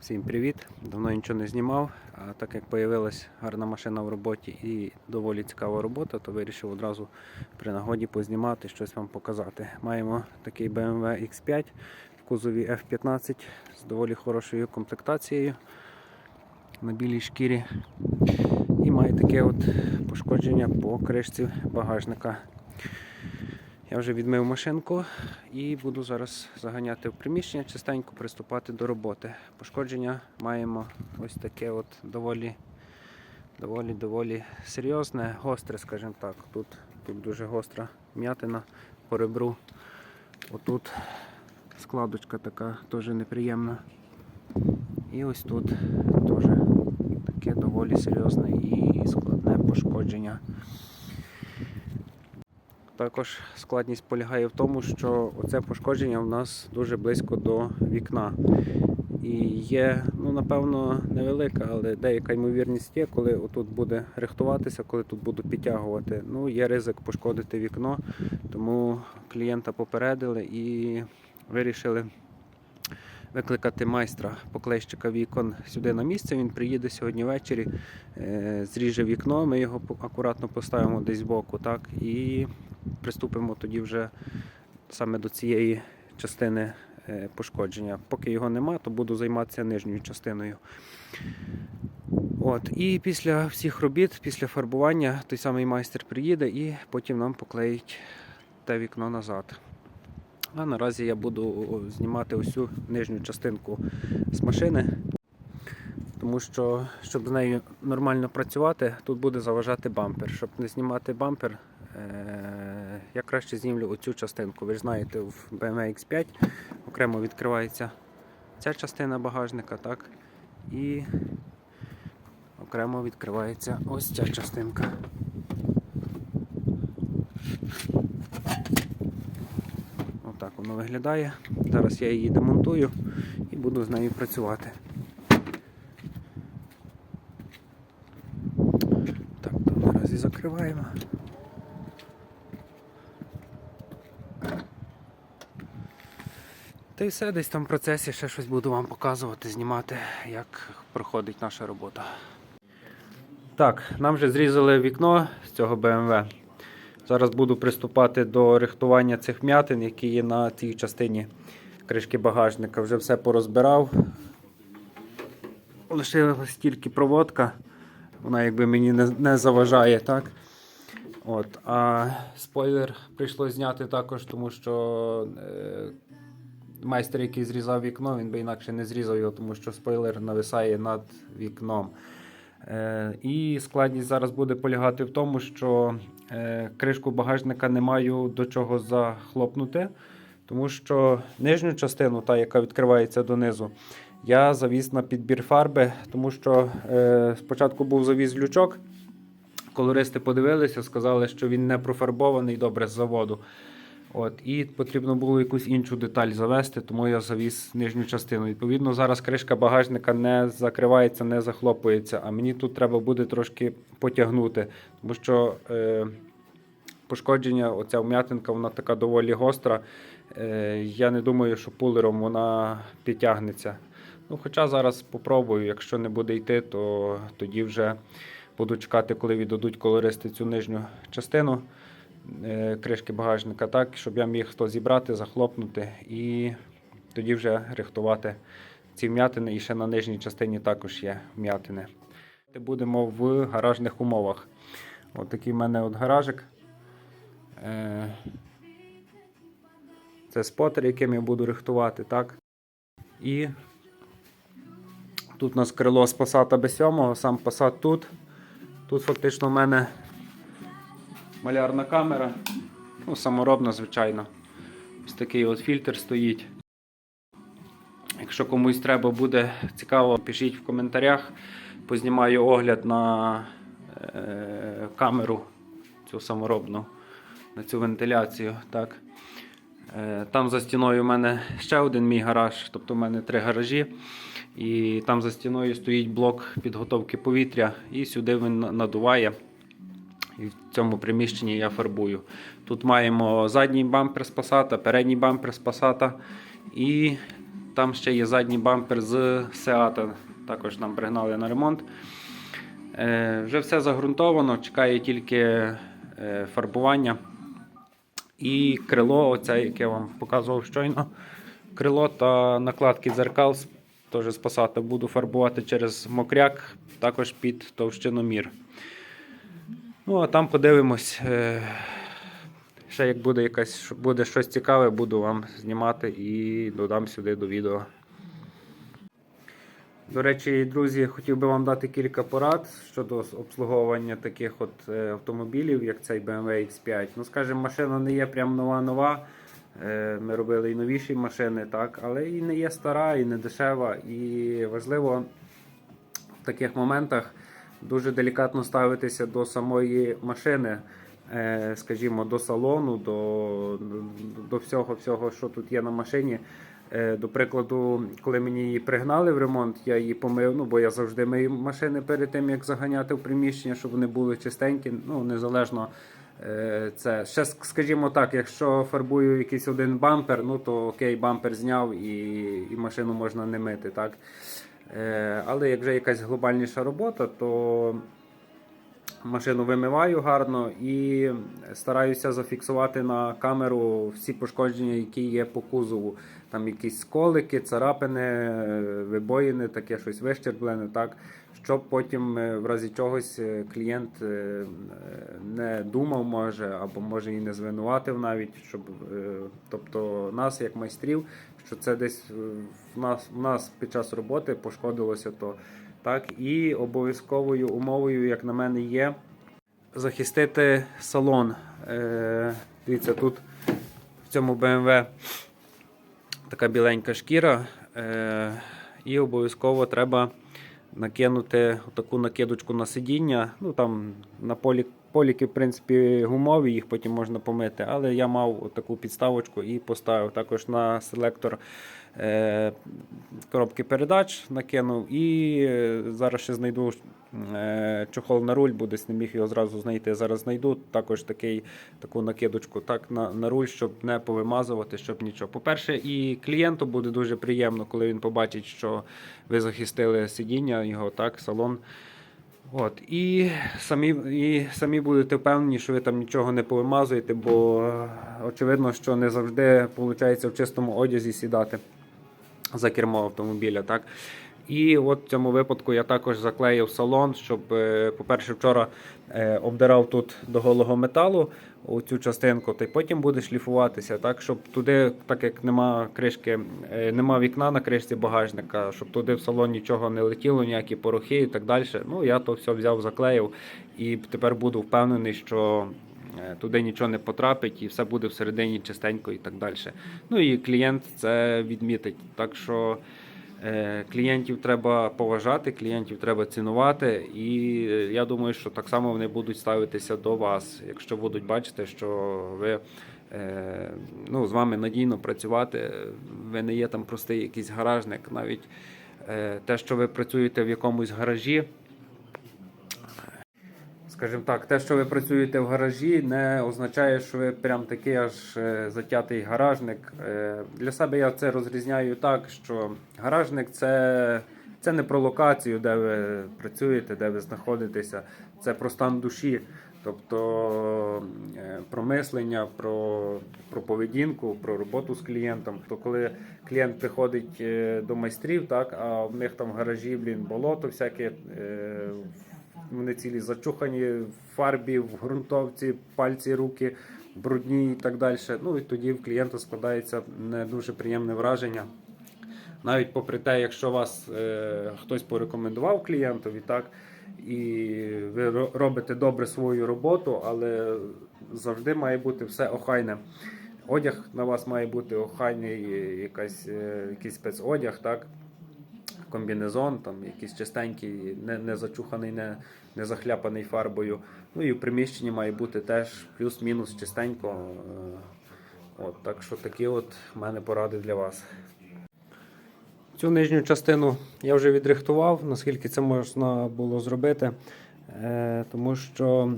Всім привіт! Давно нічого не знімав. А так як з'явилась гарна машина в роботі і доволі цікава робота, то вирішив одразу при нагоді познімати, щось вам показати. Маємо такий BMW X5 в кузові F15 з доволі хорошою комплектацією на білій шкірі. І має таке от пошкодження по кришці багажника. Я вже відмив машинку і буду зараз заганяти в приміщення, частенько приступати до роботи. Пошкодження маємо ось таке от доволі доволі доволі серйозне, гостре, скажімо так. Тут, тут дуже гостра м'ятина по ребру. Отут складочка така теж неприємна. І ось тут теж таке доволі серйозне і складне пошкодження. Також складність полягає в тому, що оце пошкодження в нас дуже близько до вікна. І є, ну напевно, невелика, але деяка ймовірність є, коли отут буде рихтуватися, коли тут буду підтягувати. Ну, є ризик пошкодити вікно, тому клієнта попередили і вирішили викликати майстра поклейщика вікон сюди на місце. Він приїде сьогодні ввечері, е, зріже вікно, ми його акуратно поставимо десь збоку, так, і приступимо тоді вже саме до цієї частини е, пошкодження. Поки його нема, то буду займатися нижньою частиною. От, і після всіх робіт, після фарбування, той самий майстер приїде і потім нам поклеїть те вікно назад. А наразі я буду знімати усю нижню частинку з машини, тому що, щоб з нею нормально працювати, тут буде заважати бампер. Щоб не знімати бампер, е- я краще знімлю оцю частинку. Ви ж знаєте, в BMW X5 окремо відкривається ця частина багажника, так? І окремо відкривається ось ця частинка. Воно виглядає. Зараз я її демонтую і буду з нею працювати. Так, то наразі закриваємо. Та й все, десь там в процесі ще щось буду вам показувати, знімати, як проходить наша робота. Так, нам вже зрізали вікно з цього BMW. Зараз буду приступати до рихтування цих м'ятин, які є на цій частині кришки багажника. Вже все порозбирав. Лишилась тільки проводка. Вона якби мені не, не заважає, так? От. А спойлер прийшлось зняти також, тому що е, майстер, який зрізав вікно, він би інакше не зрізав його, тому що спойлер нависає над вікном. Е, і складність зараз буде полягати в тому, що кришку багажника не маю до чого захлопнути, тому що нижню частину, та, яка відкривається донизу, я завіз на підбір фарби, тому що е, спочатку був завіз лючок. Колористи подивилися, сказали, що він не профарбований добре з заводу. От, і потрібно було якусь іншу деталь завести, тому я завіз нижню частину. Відповідно, зараз кришка багажника не закривається, не захлопується, а мені тут треба буде трошки потягнути, тому що е, пошкодження, оця вм'ятинка, вона така доволі гостра. Е, я не думаю, що пулером вона підтягнеться. Ну, хоча зараз спробую, якщо не буде йти, то тоді вже буду чекати, коли віддадуть колористи цю нижню частину кришки багажника, так, щоб я міг то зібрати, захлопнути і тоді вже рихтувати ці вм'ятини. І ще на нижній частині також є вм'ятини. Будемо в гаражних умовах. От такий в мене от гаражик. Е, Це спотер, яким я буду рихтувати, так. І тут у нас крило з Passat B7, сам Passat тут. Тут фактично в мене малярна камера. Ну, саморобна, звичайно. Ось такий от фільтр стоїть. Якщо комусь треба буде цікаво, пишіть в коментарях. Познімаю огляд на е, камеру цю саморобну, на цю вентиляцію. Так. Е, Там за стіною у мене ще один мій гараж, тобто в мене три гаражі. І там за стіною стоїть блок підготовки повітря, і сюди він надуває. І в цьому приміщенні я фарбую. Тут маємо задній бампер з Passat, передній бампер з Passat і там ще є задній бампер з Сеата. Також нам пригнали на ремонт. Е, вже все загрунтовано, чекає тільки е, фарбування. І крило, оце, яке я вам показував щойно. Крило та накладки дзеркал теж з Passat буду фарбувати через мокряк, також під товщиномір. Ну, а там подивимось. е, Ще як буде якась буде щось цікаве, буду вам знімати і додам сюди до відео. До речі, друзі, хотів би вам дати кілька порад щодо обслуговування таких от е, автомобілів, як цей BMW X5. Ну, скажімо, машина не є прям нова-нова. Е, Ми робили і новіші машини, так, але і не є стара, і не дешева. І важливо в таких моментах дуже делікатно ставитися до самої машини, е, скажімо, до салону, до, до всього, всього, що тут є на машині. Е, До прикладу, коли мені її пригнали в ремонт, я її помив, ну бо я завжди мию машини перед тим, як заганяти в приміщення, щоб вони були чистенькі, ну незалежно. Е, Це ще скажімо так, якщо фарбую якийсь один бампер, ну то окей, бампер зняв і, і машину можна не мити, так. Е, Але як вже якась глобальніша робота, то машину вимиваю гарно і стараюся зафіксувати на камеру всі пошкодження, які є по кузову. Там якісь сколики, царапини, е, вибоїни, таке щось вищерблене, так, щоб потім е, в разі чогось е, клієнт е, не думав, може, або може і не звинуватив навіть, щоб, тобто нас, як майстрів, що це десь в нас, в нас під час роботи пошкодилося, то так, і обов'язковою умовою, як на мене, є захистити салон. Дивіться, тут в цьому BMW така біленька шкіра. І обов'язково треба накинути таку накидочку на сидіння. Ну там на полі, поліки, в принципі, гумові, їх потім можна помити. Але я мав таку підставочку і поставив також на селектор коробки передач, накинув. І е, зараз ще знайду е, чохол на руль, буде не міг його зразу знайти. Зараз знайду також такий, таку накидочку так, на, на руль, щоб не повимазувати, щоб нічого. По-перше, і клієнту буде дуже приємно, коли він побачить, що ви захистили сидіння, його так, салон. От, і самі, і самі будете впевнені, що ви там нічого не повимазуєте, бо е, очевидно, що не завжди виходить в чистому одязі сідати за кермо автомобіля. Так? І от в цьому випадку я також заклеїв салон, щоб, е, по-перше, вчора е, обдирав тут до голого металу цю частинку, та й потім буде шліфуватися, так, щоб туди, так як нема кришки, е, нема вікна на кришці багажника, щоб туди в салон нічого не летіло, ніякі порохи і так далі. Ну, я то все взяв, заклеїв і тепер буду впевнений, що туди нічого не потрапить і все буде всередині чистенько і так далі. Ну і клієнт це відмітить. Так що е, клієнтів треба поважати, клієнтів треба цінувати, і е, я думаю, що так само вони будуть ставитися до вас, якщо будуть бачити, що ви. е, Ну, з вами надійно працювати, ви не є там простий якийсь гаражник. Навіть е, те, що ви працюєте в якомусь гаражі, Скажімо так, те, що ви працюєте в гаражі, не означає, що ви прям такий аж е, затятий гаражник. Е, Для себе я це розрізняю так, що гаражник це, це не про локацію, де ви працюєте, де ви знаходитеся, це про стан душі. Тобто е, про мислення, про, про поведінку, про роботу з клієнтом. То коли клієнт приходить до майстрів, так, а в них там в гаражі блін, болото всяке, вони цілі зачухані в фарбі, в ґрунтовці, пальці, руки брудні і так далі. Ну і тоді в клієнта складається не дуже приємне враження. Навіть попри те, якщо вас е, хтось порекомендував клієнтові, так, і ви робите добре свою роботу, але завжди має бути все охайне. Одяг на вас має бути охайний, якась, е, якийсь спецодяг, так? Комбінезон, там якийсь чистенький, не, не зачуханий, не, не захляпаний фарбою. Ну і в приміщенні має бути теж плюс-мінус чистенько. Е, От, так що такі от в мене поради для вас. Цю нижню частину я вже відрихтував, наскільки це можна було зробити, е, тому що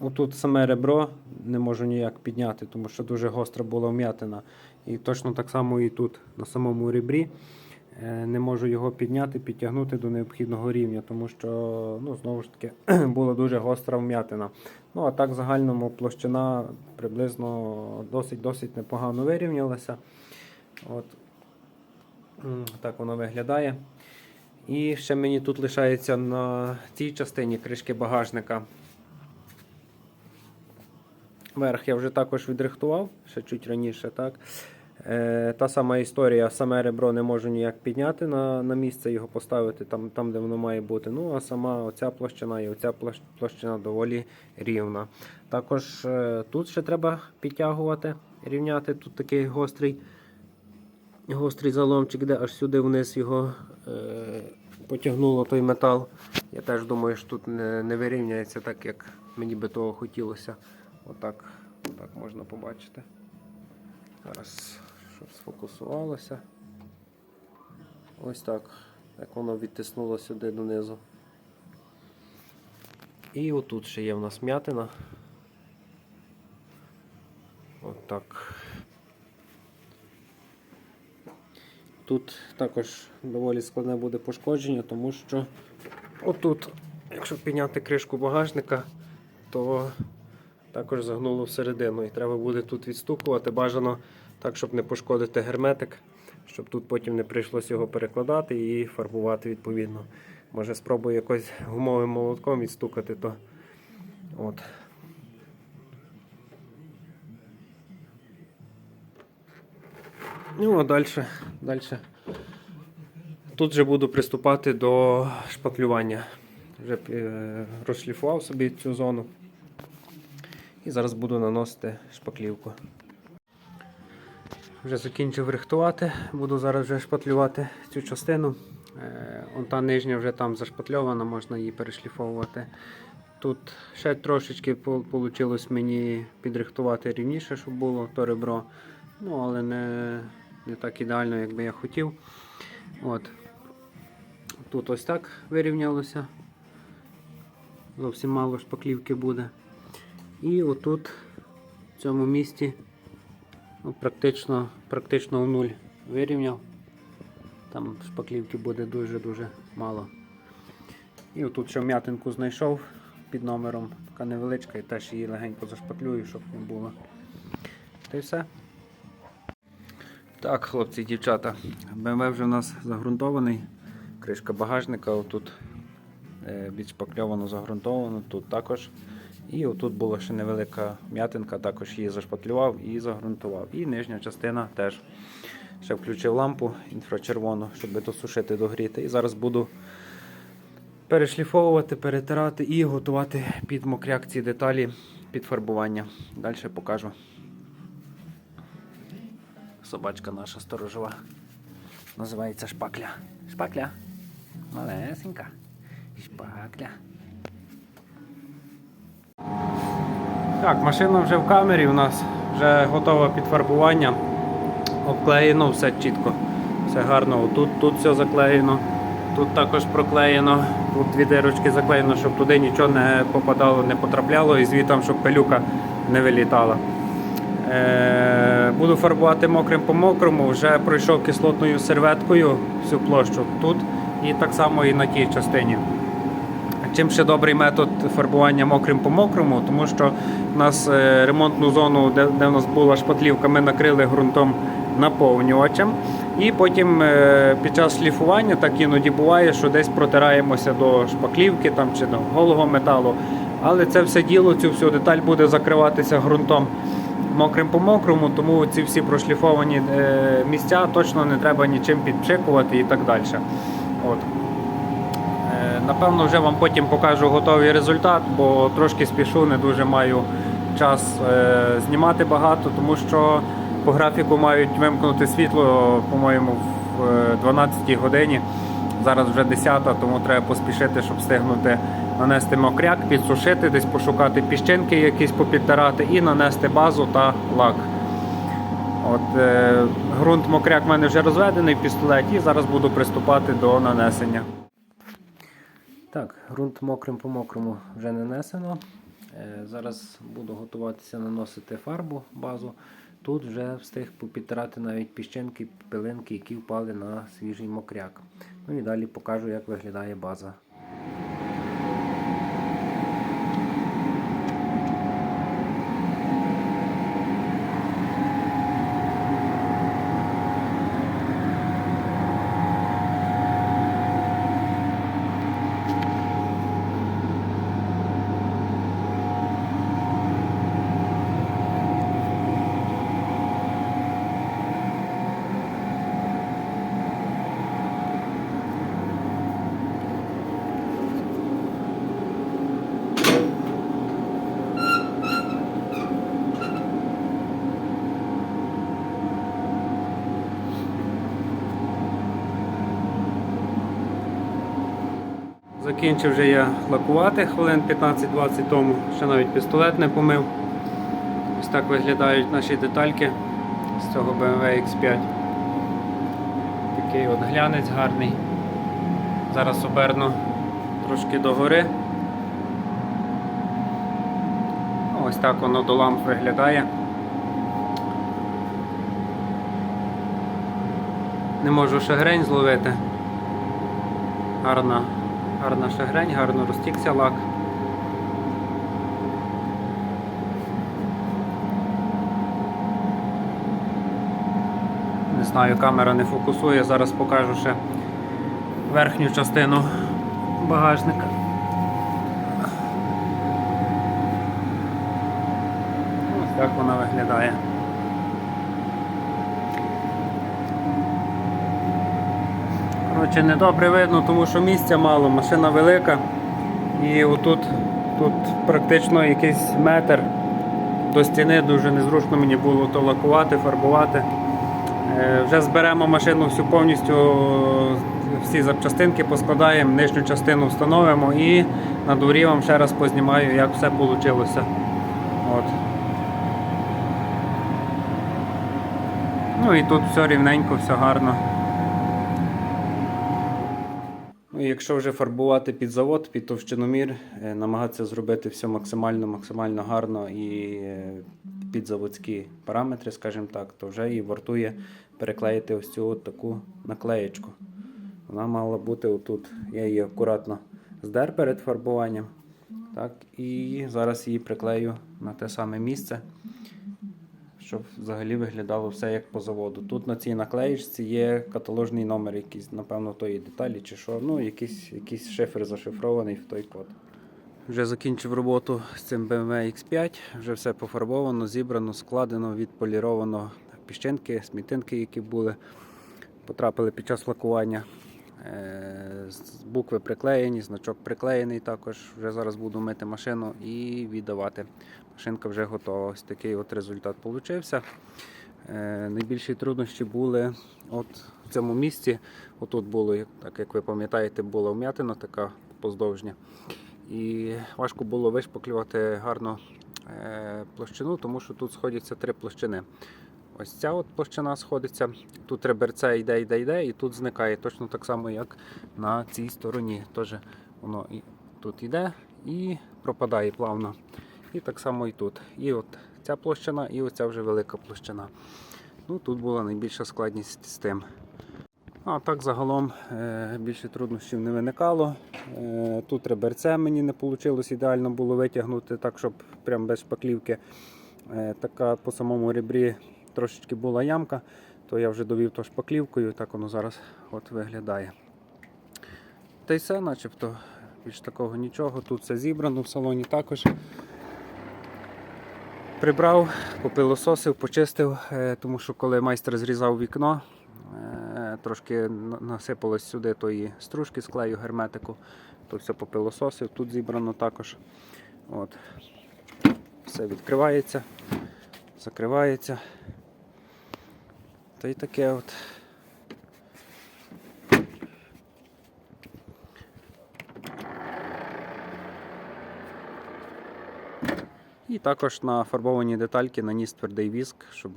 отут саме ребро не можу ніяк підняти, тому що дуже гостра була вм'ятина. І точно так само і тут, на самому ребрі. Е, Не можу його підняти, підтягнути до необхідного рівня, тому що ну, знову ж таки була дуже гостра вм'ятина. Ну а так в загальному площина приблизно досить-досить непогано вирівнялася. От. Так воно виглядає. І ще мені тут лишається на цій частині кришки багажника. Верх я вже також відрихтував, ще чуть раніше. так. Е, та сама історія, саме ребро не можу ніяк підняти на, на місце, його поставити там, там, де воно має бути. Ну, а сама оця площина і оця площина доволі рівна. Також е, тут ще треба підтягувати, рівняти. Тут такий гострий, гострий заломчик, де аж сюди вниз його е, потягнуло той метал. Я теж думаю, що тут не, не вирівняється так, як мені би того хотілося. Отак, отак можна побачити. Зараз, щоб сфокусувалося. Ось так. Як воно відтиснуло сюди донизу. І отут ще є в нас м'ятина. От так. Тут також доволі складне буде пошкодження, тому що отут, якщо підняти кришку багажника, то також загнуло всередину. І треба буде тут відстукувати. Бажано так, щоб не пошкодити герметик, щоб тут потім не прийшлося його перекладати і фарбувати відповідно. Може спробую якось гумовим молотком відстукати, то от. Ну, а далі, далі. Тут же буду приступати до шпаклювання. Вже е, розшліфував собі цю зону. І зараз буду наносити шпаклівку. Вже закінчив рихтувати, буду зараз вже шпатлювати цю частину. Е, Он та нижня вже там зашпатльована, можна її перешліфовувати. Тут ще трошечки вийшло мені підрихтувати рівніше, щоб було то ребро. Ну, але не, не так ідеально, як би я хотів. От. Тут ось так вирівнялося. Зовсім мало шпаклівки буде. І отут, в цьому місці, ну, практично, практично в нуль вирівняв. Там шпаклівки буде дуже-дуже мало. І отут ще м'ятинку знайшов під номером, така невеличка, і теж її легенько зашпаклюю, щоб не було. Та й все. Так, хлопці і дівчата, BMW вже у нас загрунтований. Кришка багажника, отут е, відшпакльовано, загрунтовано, тут також. І отут була ще невелика м'ятинка, також її зашпаклював і загрунтував. І нижня частина теж. Ще включив лампу інфрачервону, щоб досушити, догріти. І зараз буду перешліфовувати, перетирати і готувати під мокряк ці деталі під фарбування. Далі покажу. Собачка наша сторожова. Називається шпакля. Шпакля. Малесенька. Шпакля. Так, машина вже в камері у нас, вже готова під фарбування. Обклеєно все чітко. Все гарно. Тут, тут все заклеєно. Тут також проклеєно. Тут дві дирочки заклеєно, щоб туди нічого не попадало, не потрапляло і звідти, щоб пилюка не вилітала. Е, буду фарбувати мокрим по мокрому, вже пройшов кислотною серветкою всю площу тут і так само і на тій частині. Чим ще добрий метод фарбування мокрим по мокрому, тому що в нас е, ремонтну зону, де, де в нас була шпатлівка, ми накрили ґрунтом наповнювачем. І потім е, під час шліфування так іноді буває, що десь протираємося до шпаклівки там, чи до голого металу. Але це все діло, цю всю деталь буде закриватися ґрунтом мокрим по мокрому, тому ці всі прошліфовані е, місця точно не треба нічим підпшикувати і так далі. От. Е, Напевно, вже вам потім покажу готовий результат, бо трошки спішу, не дуже маю час е, знімати багато, тому що по графіку мають вимкнути світло, по-моєму, в е, 12 годині. Зараз вже 10, тому треба поспішити, щоб встигнути нанести мокряк, підсушити, десь пошукати піщинки якісь попідтирати і нанести базу та лак. От, е, ґрунт мокряк в мене вже розведений в пістолеті, і зараз буду приступати до нанесення. Так, ґрунт мокрим по мокрому вже нанесено. Е, Зараз буду готуватися наносити фарбу, базу. Тут вже встиг попідтирати навіть піщинки, пилинки, які впали на свіжий мокряк. Ну і далі покажу, як виглядає база. Закінчив вже я лакувати хвилин 15-20 тому, ще навіть пістолет не помив. Ось так виглядають наші детальки з цього BMW X5. Такий от глянець гарний. Зараз оберну трошки догори. Ось так воно до ламп виглядає. Не можу шагрень зловити. Гарна, гарна шагрень, гарно розтікся лак. Не знаю, камера не фокусує, зараз покажу ще верхню частину багажника. Ось так вона виглядає. Коротше, недобре видно, тому що місця мало, машина велика. І отут тут практично якийсь метр до стіни дуже незручно мені було то лакувати, фарбувати. Е, Вже зберемо машину всю повністю, всі запчастинки поскладаємо, нижню частину встановимо і на дворі вам ще раз познімаю, як все вийшло. От. Ну і тут все рівненько, все гарно. Ну, якщо вже фарбувати під завод, під товщиномір, е, намагатися зробити все максимально, максимально гарно і е, під заводські параметри, скажімо так, то вже і вартує переклеїти ось цю от таку наклеєчку. Вона мала бути отут. Я її акуратно здер перед фарбуванням. Так, і зараз її приклею на те саме місце, щоб взагалі виглядало все як по заводу. Тут на цій наклеїчці є каталожний номер, якийсь, напевно, тої деталі чи що. Ну, якийсь, якийсь шифр зашифрований в той код. Вже закінчив роботу з цим BMW X5, вже все пофарбовано, зібрано, складено, відполіровано піщинки, смітинки, які були, потрапили під час лакування. Е, Букви приклеєні, значок приклеєний також. Вже зараз буду мити машину і віддавати. Машинка вже готова. Ось такий от результат получився. Е, Найбільші труднощі були от в цьому місці. Отут було, так як ви пам'ятаєте, була вм'ятина така поздовжня. І важко було вишпаклювати гарно е, площину, тому що тут сходяться три площини. Ось ця от площина сходиться, тут реберце йде, йде, йде, і тут зникає точно так само, як на цій стороні. Теж воно і тут йде і пропадає плавно. І так само і тут. І от ця площина, і оця вже велика площина. Ну, тут була найбільша складність з тим. А так загалом е, більше труднощів не виникало. Е, Тут реберце мені не вийшло ідеально було витягнути, так щоб прям без шпаклівки. Е, Така по самому ребрі трошечки була ямка, то я вже довів то шпаклівкою, так воно зараз от виглядає. Та й все, начебто, більш такого нічого. Тут все зібрано в салоні також. Прибрав, попилососив, почистив, е, тому що коли майстер зрізав вікно, е, трошки насипалось сюди тої стружки з клею герметику, то все попилососив, тут зібрано також. От. Все відкривається, закривається. Та й таке от. І також на фарбовані детальки наніс твердий віск, щоб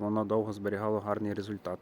воно довго зберігало гарний результат.